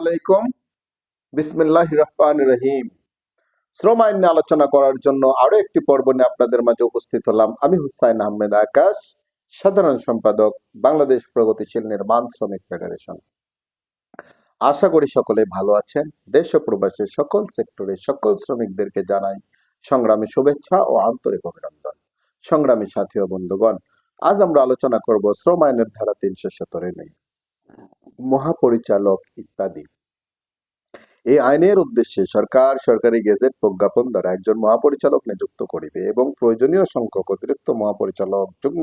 আলাইকুম। বিসমিল্লাহ রহমান রহিম। শ্রম আইন নিয়ে আলোচনা করার জন্য আরও একটি পর্ব নিয়ে আপনাদের মাঝে উপস্থিত হলাম। আমি হুসাইন আহমেদ আকাশ, সাধারণ সম্পাদক, বাংলাদেশ প্রগতিশীল নির্মাণ শ্রমিক ফেডারেশন। আশা করি সকলে ভালো আছেন। দেশ ও সকল সেক্টরে সকল শ্রমিকদেরকে জানাই সংগ্রামী শুভেচ্ছা ও আন্তরিক অভিনন্দন। সংগ্রামী সাথী ও বন্ধুগণ, আজ আমরা আলোচনা করব শ্রম আইনের ধারা তিনশো সতেরো নিয়ে। মহাপরিচালক ইত্যাদি। এই আইনের উদ্দেশ্যে সরকার, সরকারি গেজেট প্রজ্ঞাপন দ্বারা একজন মহাপরিচালক নিযুক্ত করিবে এবং প্রয়োজনীয় সংখ্যক অতিরিক্ত মহাপরিচালক, যুগ্ম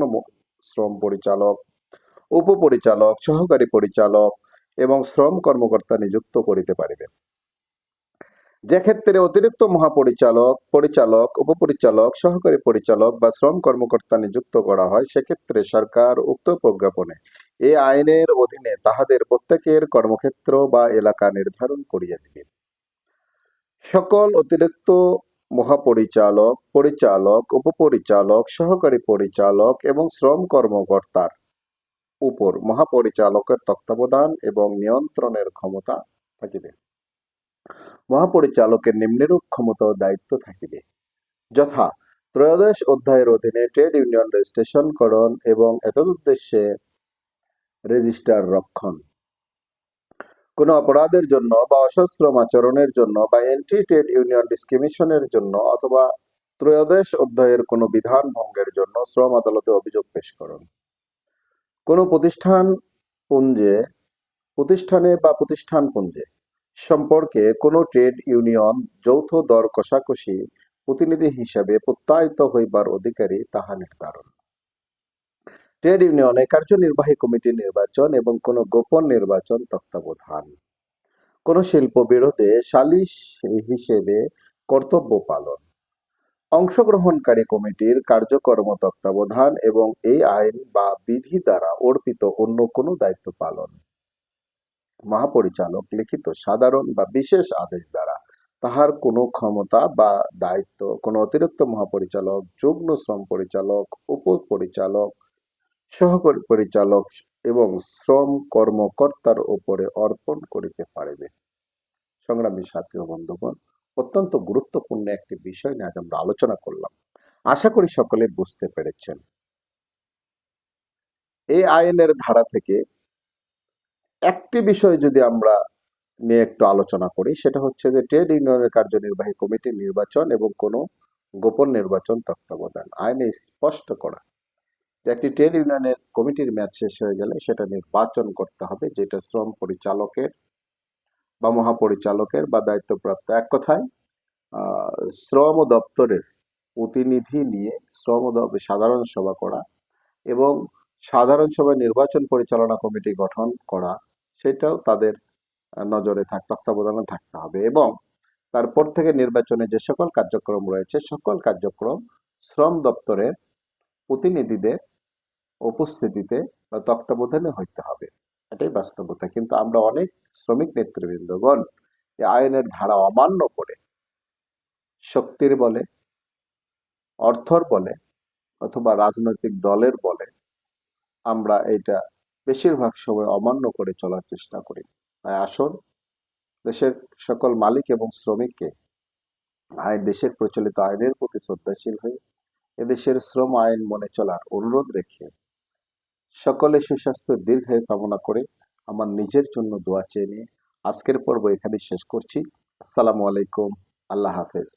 শ্রম পরিচালক, উপপরিচালক, সহকারী পরিচালক এবং শ্রম কর্মকর্তা নিযুক্ত করিতে পারিবে। যে ক্ষেত্রে অতিরিক্ত মহাপরিচালক, পরিচালক, উপপরিচালক, সহকারী পরিচালক বা শ্রম কর্মকর্তা নিযুক্ত করা হয়, সেক্ষেত্রে সরকার উক্ত প্রজ্ঞাপনে এই আইনের অধীনে তাহাদের প্রত্যেকের কর্মক্ষেত্র বা এলাকা নির্ধারণ করিয়া দিবে। সকল অতিরিক্ত মহাপরিচালক, পরিচালক, উপপরিচালক, সহকারী পরিচালক এবং শ্রম কর্মকর্তার উপর মহাপরিচালকের তত্ত্বাবধান এবং নিয়ন্ত্রণের ক্ষমতা থাকিবে। মহাপরিচালকের নিম্নরূপ ক্ষমতা ও দায়িত্ব থাকিবে। যথা ত্রয়োদশ অধ্যায়ের অধীনে ট্রেড ইউনিয়ন রেজিস্ট্রেশনকরণ এবং এতদুদ্দেশ্যে রেজিস্টার রক্ষণ। কোন অপরাধের জন্য বা অসশ্রম আচরণের জন্য বা এন্টি ট্রেড ইউনিয়ন ডিসক্রিমিনেশনের জন্য অথবা ত্রয়োদশ অধ্যায়ের কোনো বিধান ভঙ্গের জন্য শ্রম আদালতে অভিযোগ পেশ করুন। কোন প্রতিষ্ঠান পুঞ্জে, প্রতিষ্ঠানে বা প্রতিষ্ঠান পুঞ্জে সম্পর্কে কোনো ট্রেড ইউনিয়ন যৌথ দর কষাকষি প্রতিনিধি হিসাবে প্রত্যায়িত হইবার অধিকারী তাহা নির্ধারণ। ট্রেড ইউনিয়নে কার্যনির্বাহী কমিটি নির্বাচন এবং কোন গোপন নির্বাচন তত্ত্বাবধান। কোন শিল্প বিরোধে সালিশ হিসেবে কর্তব্য পালন। অংশগ্রহণকারী কমিটির কার্যকর্ম তত্ত্বাবধান এবং এই আইন বা বিধি দ্বারা অর্পিত অন্য কোনো দায়িত্ব পালন। মহাপরিচালক লিখিত সাধারণ বা বিশেষ আদেশ দ্বারা তাহার কোনো ক্ষমতা বা দায়িত্ব, কোনো অতিরিক্ত মহাপরিচালক, যুগ্ম শ্রম পরিচালক, উপপরিচালক সহকারী পরিচালক এবং শ্রম কর্মকর্তার উপরে অর্পণ করিতে পারিবে। সংগ্রামী সাথী ও বন্ধুগণ, অত্যন্ত গুরুত্বপূর্ণ একটি বিষয় নিয়ে আজ আমরা আলোচনা করলাম। আশা করি সকলে বুঝতে পেরেছেন। এই আইনের ধারা থেকে একটি বিষয় যদি আমরা নিয়ে একটু আলোচনা করি, সেটা হচ্ছে যে ট্রেড ইউনিয়নের কার্যনির্বাহী কমিটির নির্বাচন এবং কোনো গোপন নির্বাচন তত্ত্বাবধান। আইনে স্পষ্ট করা একটি ট্রেড ইউনিয়নের কমিটির মেয়াদ শেষ হয়ে গেলে সেটা নির্বাচন করতে হবে, যেটা শ্রম পরিচালকের বা মহাপরিচালকের বা দায়িত্বপ্রাপ্ত এক কথায় শ্রম দপ্তরের প্রতিনিধি নিয়ে শ্রম সাধারণ সভা করা এবং সাধারণ সভায় নির্বাচন পরিচালনা কমিটি গঠন করা, সেটাও তাদের নজরে থাক, তত্ত্বাবধানে থাকতে হবে এবং তারপর থেকে নির্বাচনে যে সকল কার্যক্রম রয়েছে, সকল কার্যক্রম শ্রম দপ্তরের প্রতিনিধিদের উপস্থিতিতে বা তত্ত্বাবধানে হইতে হবে। এটাই বাস্তবতা। কিন্তু আমরা অনেক শ্রমিক নেতৃবৃন্দগণ আইনের ধারা অমান্য করে শক্তির বলে, অর্থর বলে অথবা রাজনৈতিক দলের বলে আমরা এটা বেশিরভাগ সময় অমান্য করে চলার চেষ্টা করি। তাই আসুন, দেশের সকল মালিক এবং শ্রমিককে আইন, দেশের প্রচলিত আইনের প্রতি শ্রদ্ধাশীল হয়ে এদেশের শ্রম আইন মনে চলার অনুরোধ রেখে সকলে সুস্বাস্থ্য, দীর্ঘায়ু কামনা করে আমার নিজের জন্য দোয়া চেয়ে নিয়ে আজকের পর্ব এখানে শেষ করছি। আসসালামু আলাইকুম। আল্লাহ হাফেজ।